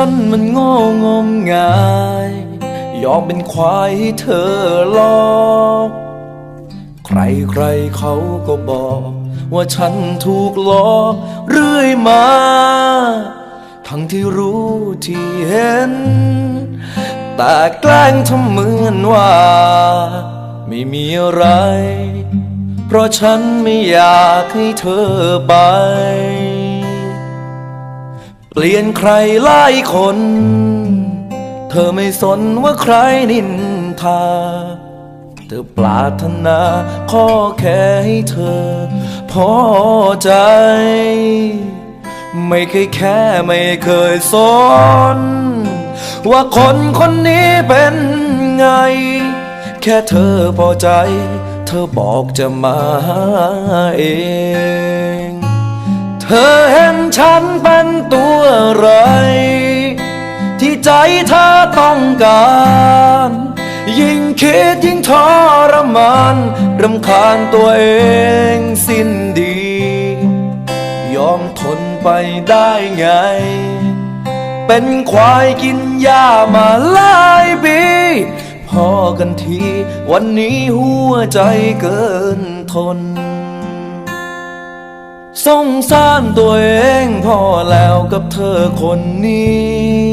ันมันโง่งมงาย ยอมเป็นควายให้เธอหลอกใครใครเขาก็บอก ว่าฉันถูกหลอกเรื่อยมา ทั้งที่รู้ที่เห็น แต่แกล้งทำเหมือนว่า ไม่มีอะไร เพราะฉันไม่อยากให้เธอไป เปลี่ยนใครหลายคน เธอไม่สนว่าใครนินทา เธอปรารถนาข้อแค่ให้เธอ พอใจ ไม่เคยแค่ไม่เคยสน ว่าคนคนนี้เป็นไง แค่เธอพอใจ เธอบอกจะมาเอง เธอเห็น ฉันเป็นตัวอะไร ที่ใจเธอต้องการ ยิ่งคิดยิ่งทรมานรำคาญตัวเองสิ้นดี ยอมทนไปได้ไง เป็นควายกินหญ้ามาหลายปีพอกันที วันนี้หัวใจเกินทน สงสารตัวเองพอแล้วกับเธอคนนี้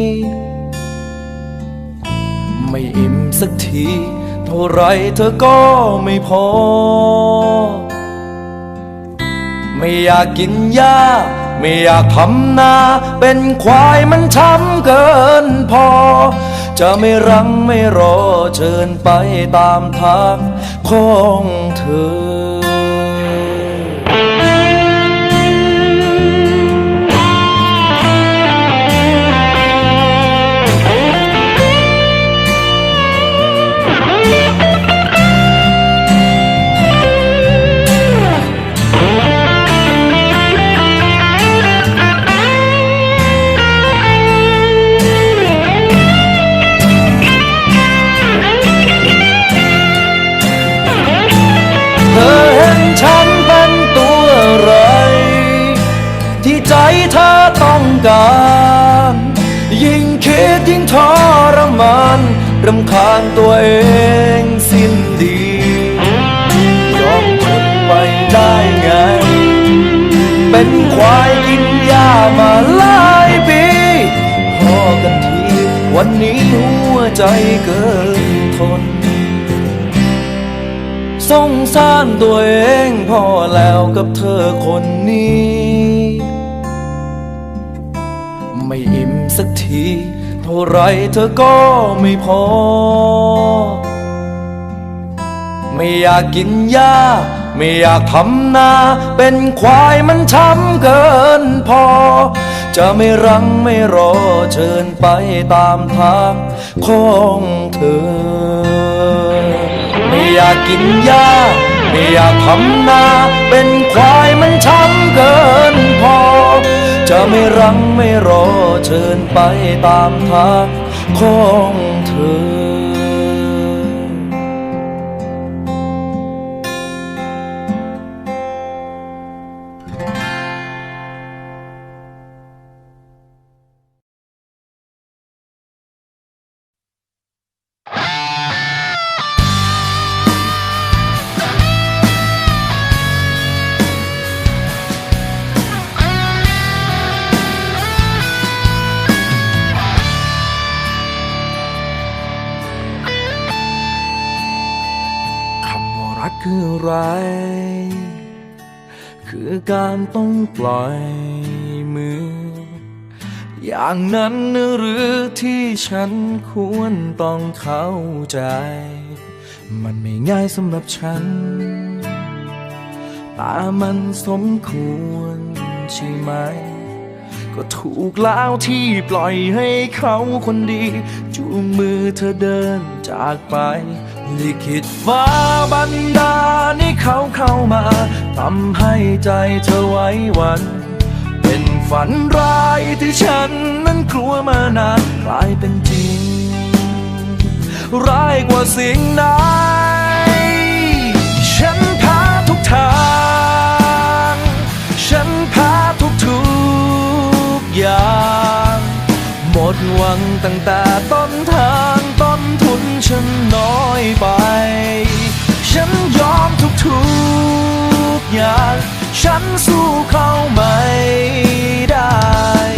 ไม่อิ่มสักที เท่าไรเธอก็ไม่พอ ไม่อยากกินหญ้าไม่อยากทำนา เป็นควายมันช้ำเกินพอ จะไม่รังไม่รอเชิญไปตามทางของเธอ การยิ่งคิดยิ่งทรมานรำคาญตัวเองสิ้นดียอมทนไปได้ไง เป็นควายกินหญ้ามาหลายปีพอกันที วันนี้หัวใจเกินทนสงสารตัวเองพอแล้วกับเธอคนนี้ สักที เท่าไรเธอก็ไม่พอ ไม่อยากกินหญ้าไม่อยากทำนา เป็นควายมันช้ำเกินพอ จะไม่รังไม่รอเชิญไปตามทางของเธอ ไม่อยากกินหญ้าไม่อยากทำนา เป็นควายมันช้ำเกินพอ จะไม่รังไม่รอเชิญไปตามทางของเธอ คืออะไร คือการต้องปล่อยมือ อย่างนั้นหรือที่ฉันควรต้องเข้าใจ มันไม่ง่ายสำหรับฉัน แต่มันสมควรใช่ไหม ก็ถูกแล้วที่ปล่อยให้เขาคนดีจูงมือเธอเดินจากไป ลิขิตฟ้าบันดาลให้เขาเข้ามาทำให้ใจเธอไว้วัน เป็นฝันร้ายที่ฉันนั้นกลัวมานานกลายเป็นจริง ร้ายกว่าสิ่งไหนฉันแพ้ทุกทาง ฉันแพ้ทุกทุกอย่าง หมดหวังตั้งแต่ต้นทาง ฉันน้อยไป ฉันยอมทุกทุกอย่าง ฉันสู้เขาไม่ได้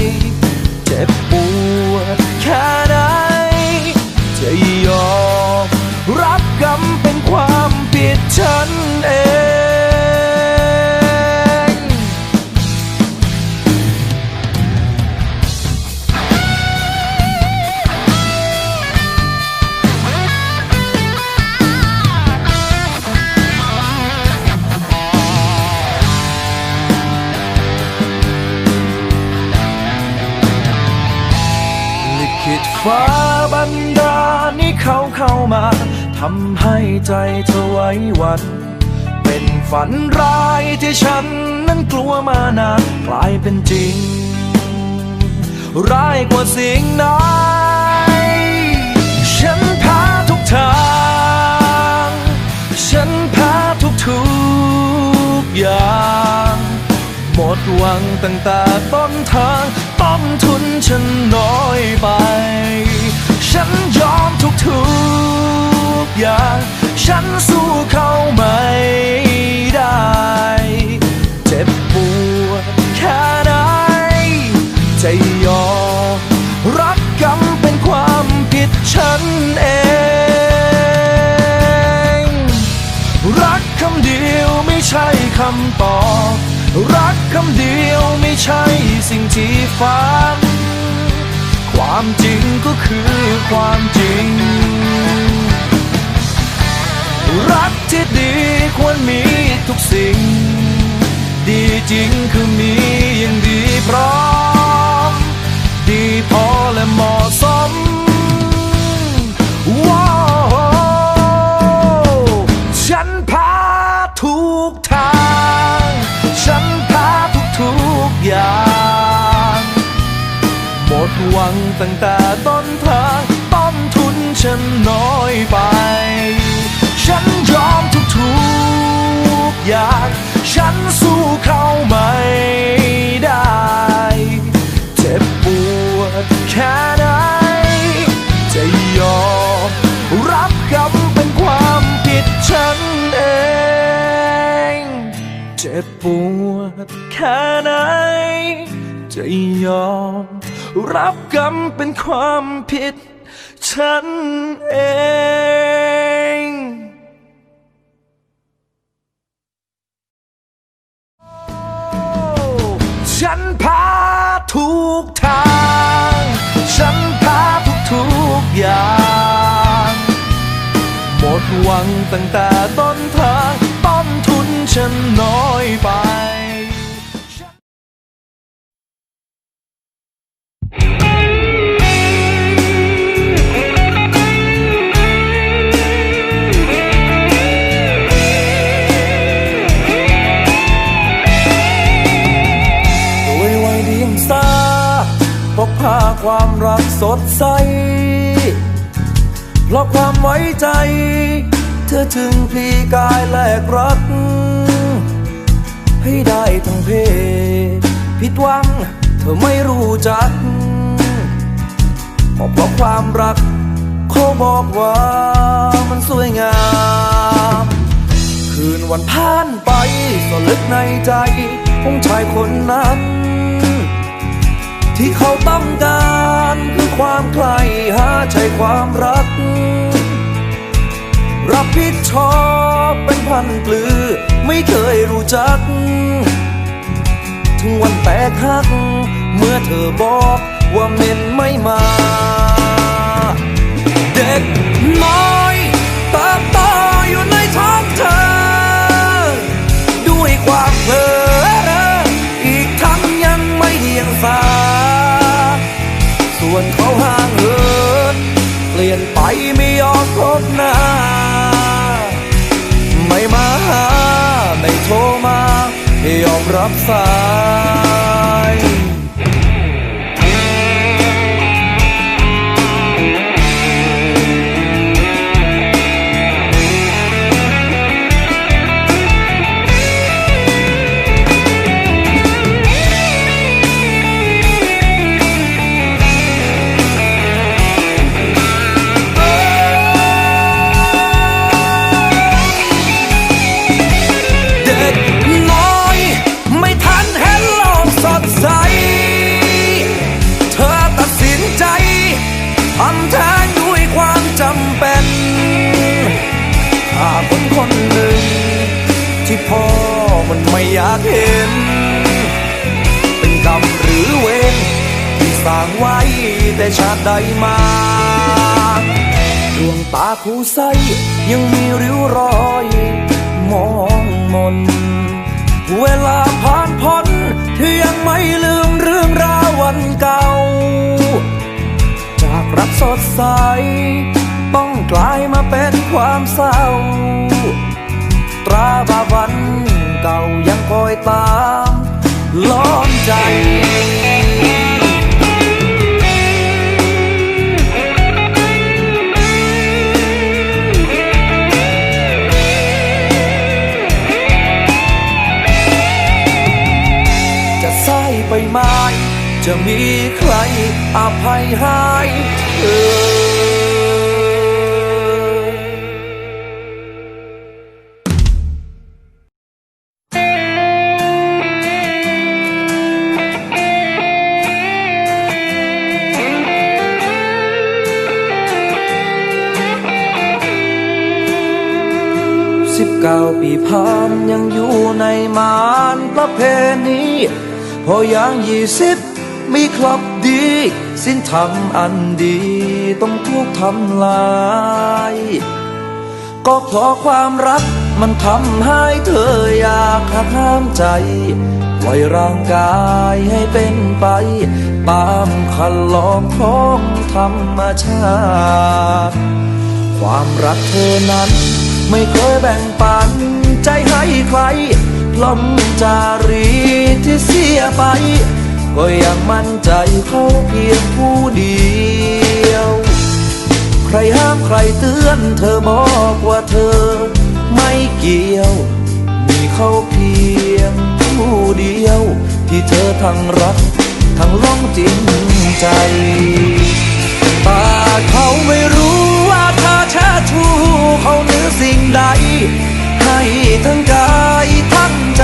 ธอไว้วัน เป็นฝันร้ายที่ฉันนั้นกลัวมานานกลายเป็นจริง ร้ายกว่าสิ่งไหนฉันแพ้ทุกทาง ฉันแพ้ทุกทุกอย่าง หมดหวังตั้งแต่ต้นทาง ต้นทุนฉันน้อยไป ฉันยอมทุกทุกอย่าง ฉันสู้เขาไม่ได้ เจ็บปวดแค่ไหนจะยอมรับกรรมเป็นความผิดฉันเอง รักคำเดียวไม่ใช่คำตอบ รักคำเดียวไม่ใช่สิ่งที่ฝัน ความจริงก็คือความจริง รักที่ดีควรมีทุกสิ่ง ดีจริงคือมีอย่างดีพร้อม ดีพอและเหมาะสมว้าวฉันพาทุกทาง ฉันพาทุกทุกอย่าง หมดหวังตั้งแต่ อย่างฉันสู้เขาไม่ได้ เจ็บปวดแค่ไหน จะยอมรับกรรมเป็นความผิดฉันเอง เจ็บปวดแค่ไหน จะยอมรับกรรมเป็นความผิดฉันเอง ฉันพาทุกทาง ฉันพาทุกทุกอย่าง หมดหวังตั้งแต่ต้นทาง ต้นทุนฉันน้อยไป ความรักสดใส เพราะความไว้ใจ เธอถึงพลีกายแลกรัก ให้ได้ทั้งเพศผิดหวังเธอไม่รู้จักเพราะความรักเขาบอกว่ามันสวยงาม คืนวันผ่านไปสลึกในใจของชายคนนั้น ที่เขาต้องการ ความใคร่หาใช่ความรัก รับผิดชอบเป็นพันปลือ ไม่เคยรู้จัก ถึงวันแตกหัก เมื่อเธอบอกว่าเมนไม่มา เด็กน้อยติบโตอยู่ในท้องเธอ เขาห่างเหินเปลี่ยนไปไม่ยอมพบหน้า ไม่มาหา ไม่โทรมาไม่ยอมรับสายากเห็น เป็นกรรมหรือเวรที่สร้างไว้แต่ชาติใดมาดวงตาคู่ใสยังมีริ้วรอย มองมน เวลาผ่านพ้นที่ยังไม่ลืมเรื่องราววันเก่า จากรักสดใส ต้องกลายมาเป็นความเศร้า ตราบาวันเก่ายัง อยตามล้อมใจจะใส่ไปไหมจะมีใครอภัยให้เธอ เก้าปีผ่านยังอยู่ในมานประเพณีพออย่างยี่สิบมีคลับดี สิ้นทำอันดีต้องถูกทำลาย ก็เพราะความรักมันทำให้เธออยากหักห้ามใจปล่อยร่างกายให้เป็นไปตามคันลองของธรรมชาติ ความรักเธอนั้น ไม่เคยแบ่งปันใจให้ใครล้มจารีที่เสียไป ก็ยังมั่นใจเขาเพียงผู้เดียว ใครห้ามใครเตือนเธอบอกว่าเธอ ไม่เกี่ยว มีเขาเพียงผู้เดียว ที่เธอทั้งรัก ทั้งหลงจริงใจแต่เขาไม่รู้ ว่าเธอแช่ชูเขาเหนือสิ่งใด ให้ทั้งกายทั้งใจ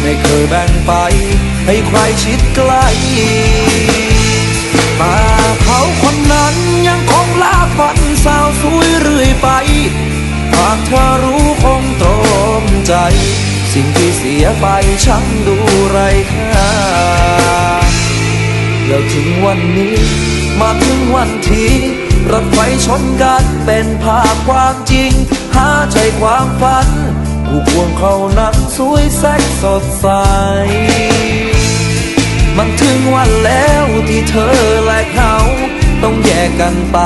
ไม่เคยแบ่งไป ให้ใครชิดใกล้แต่เขาคนนั้นยังคงลากฟันสาวสวยเรื่อยไปหากเธอรู้คงตรมใจ สิ่งที่เสียไปช่างดูไรค่าแล้วถึงวันนี้ มาถึงวันที่ รถไฟชนกันเป็นภาพความจริง หาใจความฝัน ผู้ควงเขานั้นสวยแสกสดใส มันถึงวันแล้วที่เธอและเขา ต้องแยกกันไป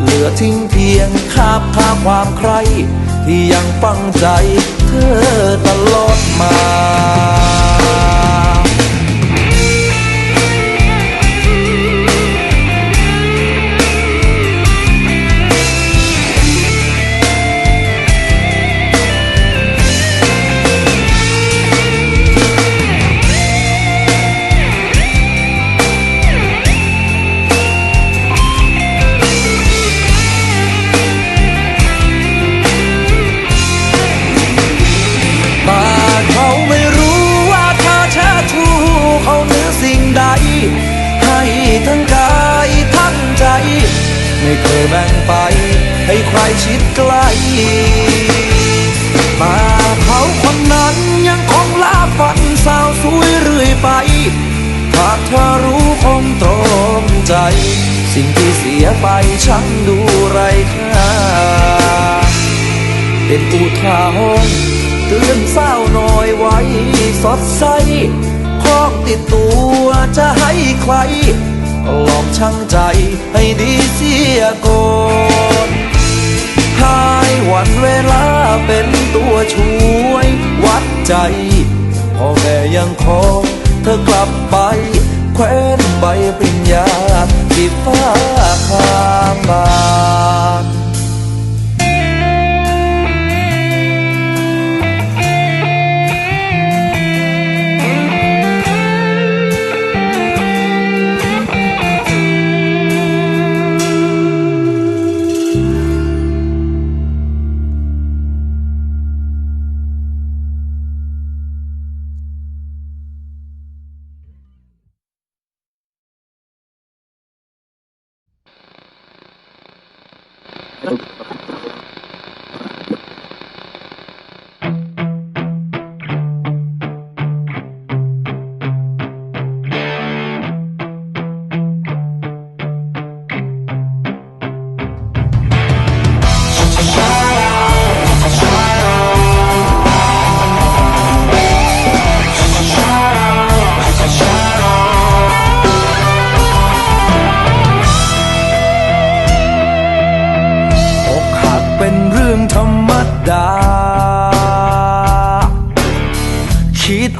เหลือทิ้งเพียงคาบคาความใคร ที่ยังฟังใจเธอตลอดมา เคยแบ่งไป ให้ใครชิดใกล้แต่เขาคนนั้นยังคงลากฟันสาวสวยเรื่อยไปหากเธอรู้คงตรมใจ สิ่งที่เสียไปช่างดูไรค่าเป็นอุทาหรณ์เตือนเศร้าหน่อยไว้สดใสของติดตัวจะให้ใคร ลองชั่งใจให้ดีเสียก่อนหายวันเวลาเป็นตัวช่วย วัดใจพ่อแม่ยังขอเธอกลับไป แคว้นใบปริญญาที่ฟ้าข้าบา Okay.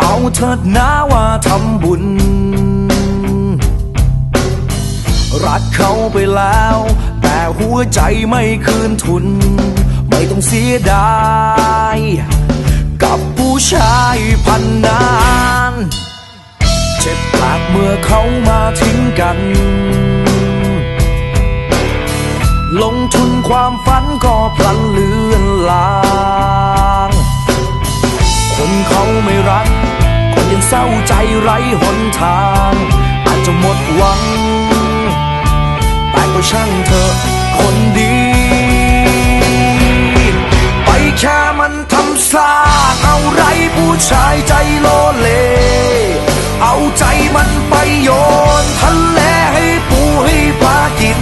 เอาเถิดนะว่าทำบุญ รักเขาไปแล้ว แต่หัวใจไม่คืนทุน ไม่ต้องเสียดาย กับผู้ชายพันนาน เจ็บปากเมื่อเขามาทิ้งกัน ลงทุนความฝันก็พลันเลือนลาง คนเขาไม่รัก เศร้าใจไร้หนทาง อาจจะหมดหวัง แต่ก็ช่างเถอคนดี ไปแค่มันทำซากเอาไรผู้ชายใจโลเลเอาใจมันไปโยนทะเลให้ปูให้ปลากิน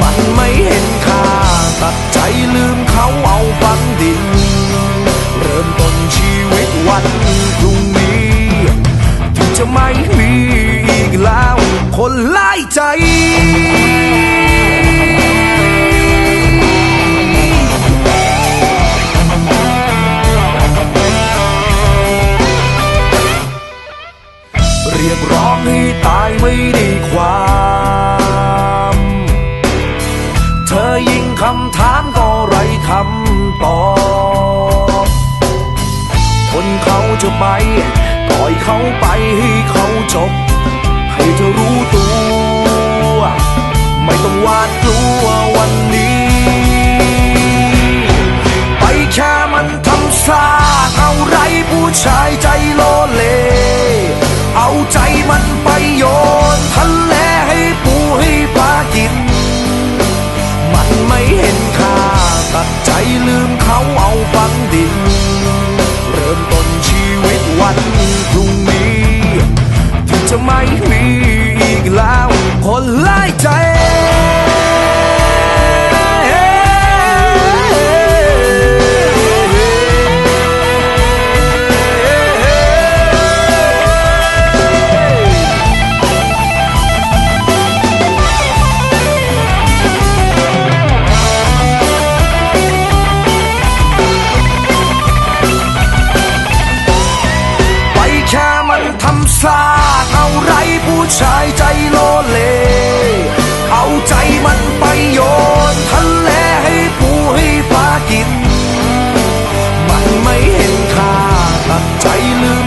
มันไม่เห็นค่าตัดใจลืมเขาเอาฝังดิน เริ่มต้นชีวิต วันพรุ่งนี้ที่จะไม่มีอีกแล้ว คนไล่ใจ ไปปล่อยเขาไปให้เขาจบ ให้เธอรู้ตัว ไม่ต้องหวาดกลัววันนี้ ไปแค่มันทำซากเอาไรผู้ชายใจ ผู้ชายใจโลเล เอาใจมันไปโยนทะเลให้ปูให้ปลากิน มันไม่เห็นค่าตัดใจลืม